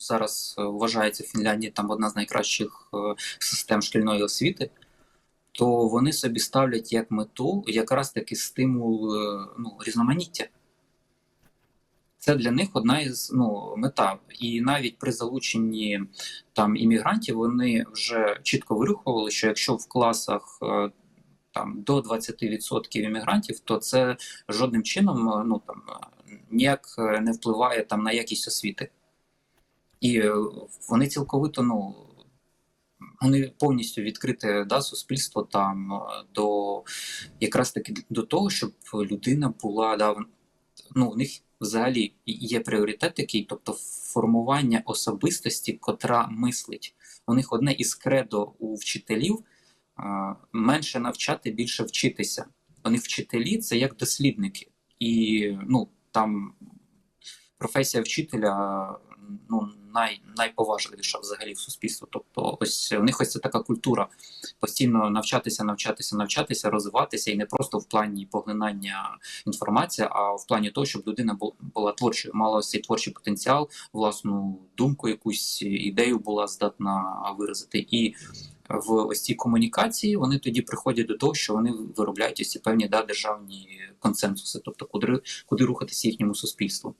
зараз е, вважається в Фінляндії там одна з найкращих е, систем шкільної освіти, то вони собі ставлять як мету якраз таки стимул е, ну, різноманіття. Це для них одна із ну, мета. І навіть при залученні там іммігрантів вони вже чітко вирахували, що якщо в класах там до 20% іммігрантів, то це жодним чином ну там ніяк не впливає там на якість освіти. І е, вони цілковито ну. Вони повністю відкрите да, суспільство там е, до якраз таки до того, щоб людина була да, ну, у них взагалі є пріоритет такий, тобто формування особистості, котра мислить. У них одне із кредо у вчителів е, менше навчати, більше вчитися. Них вчителі це як дослідники. І ну, там професія вчителя ну, най, найповажливіша взагалі в суспільстві. Тобто, ось у них ось це така культура постійно навчатися, навчатися, навчатися, розвиватися, і не просто в плані поглинання інформації, а в плані того, щоб людина була творчою, мала ось цей творчий потенціал, власну думку, якусь ідею була здатна виразити. І в ось цій комунікації вони тоді приходять до того, що вони виробляють ось ці певні да, державні консенсуси, тобто куди, куди рухатися їхньому суспільству.